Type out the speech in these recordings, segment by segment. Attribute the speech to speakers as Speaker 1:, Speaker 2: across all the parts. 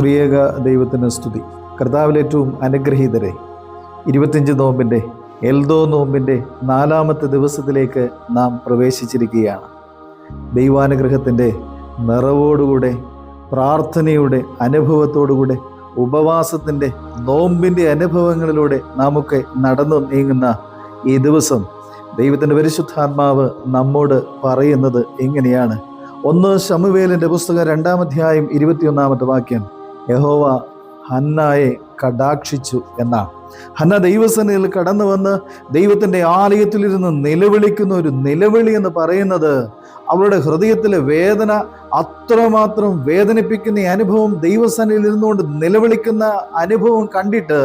Speaker 1: ത്രിയേക ദൈവത്തിന് സ്തുതി. കർത്താവിലേറ്റവും അനുഗ്രഹീതരെ ഇരുപത്തിയഞ്ച് നോമ്പിന്റെ എൽദോ നോമ്പിന്റെ നാലാമത്തെ ദിവസത്തിലേക്ക് നാം പ്രവേശിച്ചിരിക്കുകയാണ്. ദൈവാനുഗ്രഹത്തിന്റെ നിറവോടുകൂടെ പ്രാർത്ഥനയുടെ അനുഭവത്തോടുകൂടെ ഉപവാസത്തിന്റെ നോമ്പിന്റെ അനുഭവങ്ങളിലൂടെ നമുക്കെ നടന്നു നീങ്ങുന്ന ഈ ദിവസം ദൈവത്തിന്റെ പരിശുദ്ധാത്മാവ് നമ്മോട് പറയുന്നത് എങ്ങനെയാണ്? ഒന്ന് ശമുവേലിന്റെ പുസ്തകം രണ്ടാമധ്യായം ഇരുപത്തിയൊന്നാമത്തെ വാക്യം. യഹോവ ഹന്നായെ കടാക്ഷിച്ചു എന്നാണ് ഹന്ന ദൈവസനയിൽ കടന്നു വന്ന് ദൈവത്തിന്റെ ആലയത്തിലിരുന്ന് നിലവിളിക്കുന്ന ഒരു നിലവിളി എന്ന് പറയുന്നത് അവളുടെ ഹൃദയത്തിലെ വേദന അത്രമാത്രം വേദനിപ്പിക്കുന്ന അനുഭവം ദൈവസനയിൽ ഇരുന്നുകൊണ്ട് നിലവിളിക്കുന്ന അനുഭവം കണ്ടിട്ട്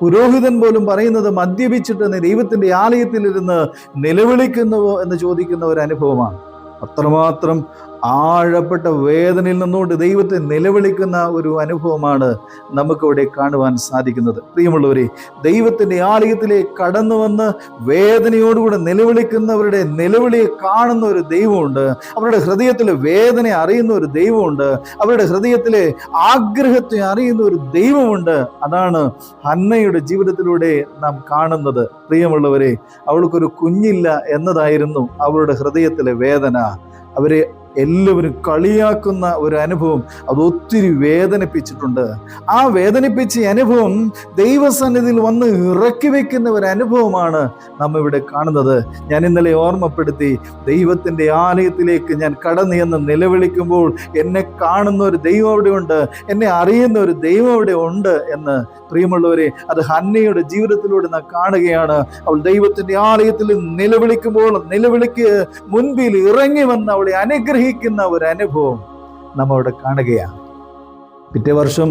Speaker 1: പുരോഹിതൻ പോലും പറയുന്നത് മദ്യപിച്ചിട്ട് ദൈവത്തിന്റെ ആലയത്തിലിരുന്ന് നിലവിളിക്കുന്നുവോ എന്ന് ചോദിക്കുന്ന ഒരു അനുഭവമാണ്. അത്രമാത്രം ആഴപ്പെട്ട വേദനയിൽ നിന്നുകൊണ്ട് ദൈവത്തെ നിലവിളിക്കുന്ന ഒരു അനുഭവമാണ് നമുക്കിവിടെ കാണുവാൻ സാധിക്കുന്നത്. പ്രിയമുള്ളവരെ ദൈവത്തിന്റെ ആലയത്തിലേക്ക് കടന്നു വന്ന് വേദനയോടുകൂടെ നിലവിളിക്കുന്നവരുടെ നിലവിളിയെ കാണുന്ന ഒരു ദൈവമുണ്ട്. അവരുടെ ഹൃദയത്തിലെ വേദന അറിയുന്ന ഒരു ദൈവമുണ്ട്. അവരുടെ ഹൃദയത്തിലെ ആഗ്രഹത്തെ അറിയുന്ന ഒരു ദൈവമുണ്ട്. അതാണ് ഹന്നയുടെ ജീവിതത്തിലൂടെ നാം കാണുന്നത്. പ്രിയമുള്ളവരെ അവൾക്കൊരു കുഞ്ഞില്ല എന്നതായിരുന്നു അവളുടെ ഹൃദയത്തിലെ വേദന. അവരെ എല്ലാവരും കളിയാക്കുന്ന ഒരു അനുഭവം അത് ഒത്തിരി വേദനിപ്പിച്ചിട്ടുണ്ട്. ആ വേദനിപ്പിച്ച അനുഭവം ദൈവസന്നിധിയിൽ വന്ന് ഇറക്കി വെക്കുന്ന ഒരു അനുഭവമാണ് നമ്മൾ ഇവിടെ കാണുന്നത്. ഞാൻ ഇന്നലെ ഓർമ്മപ്പെടുത്തി ദൈവത്തിന്റെ ആലയത്തിലേക്ക് ഞാൻ കടന്നു എന്ന് നിലവിളിക്കുമ്പോൾ എന്നെ കാണുന്ന ഒരു ദൈവം അവിടെ ഉണ്ട് എന്നെ അറിയുന്ന ഒരു ദൈവം അവിടെ ഉണ്ട് എന്ന് പ്രിയമുള്ളവരെ അത് ഹന്നയുടെ ജീവിതത്തിലൂടെ നാം കാണുകയാണ്. അവൾ ദൈവത്തിന്റെ ആലയത്തിൽ നിലവിളിക്കുമ്പോൾ നിലവിളിക്ക് മുൻപിൽ ഇറങ്ങി വന്ന് അവളെ അനുഗ്രഹിക്കുന്ന ഒരു അനുഭവം നമ്മൾ അവിടെ കാണുകയാണ്. പിറ്റേ വർഷം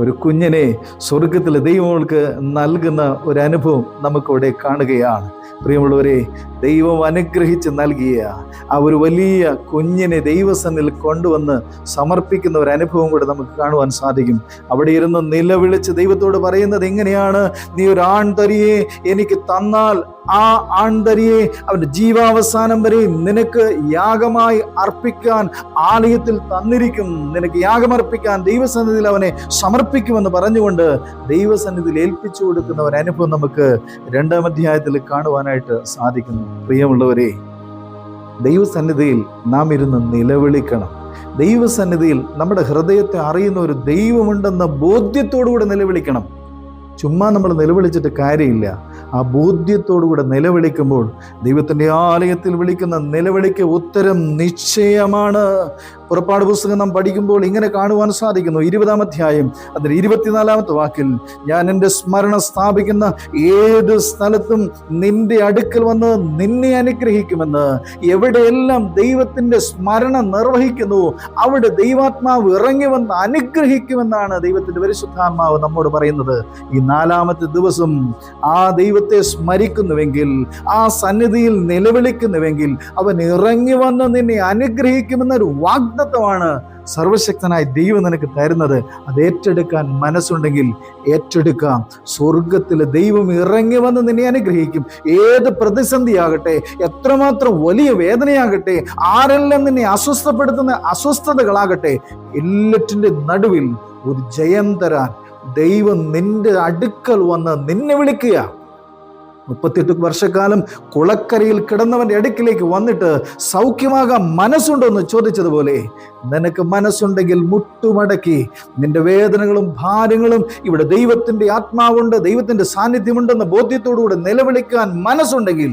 Speaker 1: ഒരു കുഞ്ഞിനെ സ്വർഗത്തിലെ ദൈവങ്ങൾക്ക് നൽകുന്ന ഒരു അനുഭവം നമുക്കിവിടെ കാണുകയാണ്. പ്രിയമുള്ളവരെ ദൈവം അനുഗ്രഹിച്ച് നൽകിയ ആ ഒരു വലിയ കുഞ്ഞിനെ ദൈവസന്നിൽ കൊണ്ടുവന്ന് സമർപ്പിക്കുന്ന ഒരു അനുഭവം കൂടെ നമുക്ക് കാണുവാൻ സാധിക്കും. അവിടെ ഇരുന്ന് നിലവിളിച്ച് ദൈവത്തോട് പറയുന്നത് എങ്ങനെയാണ്? നീ ഒരു ആൺതരിയെ എനിക്ക് തന്നാൽ ആ ആൺതരിയെ അവന്റെ ജീവാവസാനം വരെ നിനക്ക് യാഗമായി അർപ്പിക്കാൻ ആലയത്തിൽ തന്നിരിക്കും. നിനക്ക് യാഗമർപ്പിക്കാൻ ദൈവസന്നിധിയിൽ അവനെ സമർപ്പിക്കുമെന്ന് പറഞ്ഞുകൊണ്ട് ദൈവസന്നിധിയിൽ ഏൽപ്പിച്ചു കൊടുക്കുന്ന ഒരു അനുഭവം നമുക്ക് രണ്ടാം അധ്യായത്തിൽ കാണുവാനായിട്ട് സാധിക്കുന്നു. പ്രിയമുള്ളവരെ ദൈവസന്നിധിയിൽ നാം ഇരുന്ന് നിലവിളിക്കണം. ദൈവസന്നിധിയിൽ നമ്മുടെ ഹൃദയത്തെ അറിയുന്ന ഒരു ദൈവമുണ്ടെന്ന ബോധ്യത്തോടുകൂടെ നിലവിളിക്കണം. ചുമ്മാ നമ്മൾ നിലവിളിച്ചിട്ട് കാര്യമില്ല. ആ ബോധ്യത്തോടുകൂടെ നിലവിളിക്കുമ്പോൾ ദൈവത്തിന്റെ ആലയത്തിൽ വിളിക്കുന്ന നിലവിളിക്ക് ഉത്തരം നിശ്ചയമാണ്. പുറപ്പാട് പുസ്തകം നാം പഠിക്കുമ്പോൾ ഇങ്ങനെ കാണുവാൻ സാധിക്കുന്നു. ഇരുപതാം അധ്യായം അതിൽ ഇരുപത്തിനാലാമത്തെ വാക്കിൽ ഞാൻ എന്റെ സ്മരണ സ്ഥാപിക്കുന്ന ഏത് സ്ഥലത്തും നിന്റെ അടുക്കൽ വന്ന് നിന്നെ അനുഗ്രഹിക്കുമെന്ന്. എവിടെയെല്ലാം ദൈവത്തിന്റെ സ്മരണ നിർവഹിക്കുന്നു അവിടെ ദൈവാത്മാവ് ഇറങ്ങി വന്ന് അനുഗ്രഹിക്കുമെന്നാണ് ദൈവത്തിന്റെ പരിശുദ്ധാത്മാവ് നമ്മോട് പറയുന്നത്. ഈ നാലാമത്തെ ദിവസം ആ ദൈവത്തെ സ്മരിക്കുന്നുവെങ്കിൽ ആ സന്നിധിയിൽ നിലവിളിക്കുന്നുവെങ്കിൽ അവൻ ഇറങ്ങി വന്ന് നിന്നെ അനുഗ്രഹിക്കുമെന്നൊരു വാഗ്ദത്വമാണ് സർവശക്തനായ ദൈവം നിനക്ക് തരുന്നത്. അത് ഏറ്റെടുക്കാൻ മനസ്സുണ്ടെങ്കിൽ ഏറ്റെടുക്കാം. സ്വർഗത്തിൽ ദൈവം ഇറങ്ങി വന്ന് നിന്നെ അനുഗ്രഹിക്കും. ഏത് പ്രതിസന്ധിയാകട്ടെ എത്രമാത്രം വലിയ വേദനയാകട്ടെ ആരെല്ലാം നിന്നെ അസ്വസ്ഥപ്പെടുത്തുന്ന അസ്വസ്ഥതകളാകട്ടെ എല്ലാറ്റിന്റെ നടുവിൽ ഒരു ജയം തരാൻ ദൈവം നിന്റെ അടുക്കൽ വന്ന് നിന്നെ വിളിക്കുക. മുപ്പത്തിയെട്ട് വർഷക്കാലം കുളക്കരയിൽ കിടന്നവന്റെ അടുക്കിലേക്ക് വന്നിട്ട് സൗഖ്യമാകാൻ മനസ്സുണ്ടോ എന്ന് ചോദിച്ചതുപോലെ നിനക്ക് മനസ്സുണ്ടെങ്കിൽ മുട്ടുമടക്കി. നിന്റെ വേദനകളും ഭാരങ്ങളും ഇവിടെ ദൈവത്തിന്റെ ആത്മാവുണ്ട് ദൈവത്തിന്റെ സാന്നിധ്യമുണ്ടെന്ന ബോധ്യത്തോടുകൂടെ നിലവിളിക്കാൻ മനസ്സുണ്ടെങ്കിൽ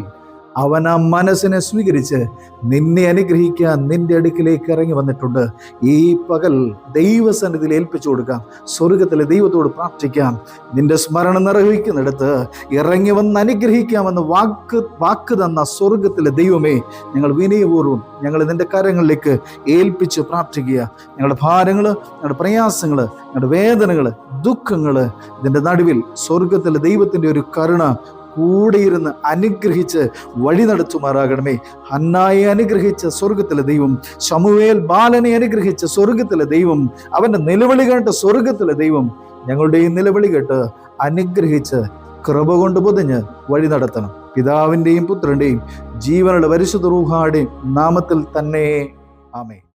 Speaker 1: അവൻ ആ മനസ്സിനെ സ്വീകരിച്ച് നിന്നെ അനുഗ്രഹിക്കാൻ നിന്റെ അടുക്കിലേക്ക് ഇറങ്ങി വന്നിട്ടുണ്ട്. ഈ പകൽ ദൈവസന്നിധിയിൽ ഏൽപ്പിച്ചു കൊടുക്കാം. സ്വർഗത്തിലെ ദൈവത്തോട് പ്രാർത്ഥിക്കാം. നിന്റെ സ്മരണ നിർവഹിക്കുന്നിടത്ത് ഇറങ്ങി വന്ന് അനുഗ്രഹിക്കാമെന്ന് വാക്ക് വാക്ക് തന്ന സ്വർഗത്തിലെ ദൈവമേ ഞങ്ങൾ വിനയപൂർവം ഞങ്ങൾ നിന്റെ കരങ്ങളിലേക്ക് ഏൽപ്പിച്ച് പ്രാർത്ഥിക്കുക. ഞങ്ങളുടെ ഭാരങ്ങൾ ഞങ്ങളുടെ പ്രയാസങ്ങൾ ഞങ്ങളുടെ വേദനകൾ ദുഃഖങ്ങൾ ഇതിന്റെ നടുവിൽ സ്വർഗത്തിലെ ദൈവത്തിന്റെ ഒരു കരുണ കൂടെയിരുന്ന് അനുഗ്രഹിച്ച് വഴി നടത്തുമാറാകണമേ. ഹന്നായെ അനുഗ്രഹിച്ച സ്വർഗത്തിലെ ദൈവം ശമുവേൽ ബാലനെ അനുഗ്രഹിച്ച സ്വർഗത്തിലെ ദൈവം അവന്റെ നിലവിളി കേട്ട സ്വർഗത്തിലെ ദൈവം ഞങ്ങളുടെ ഈ നിലവിളി കേട്ട് അനുഗ്രഹിച്ച് കൃപ കൊണ്ട് പൊതിഞ്ഞ് വഴി നടത്തണം. പിതാവിന്റെയും പുത്രന്റെയും ജീവനുള്ള പരിശുദ്ധ റൂഹാടെയും നാമത്തിൽ തന്നെ. ആമേ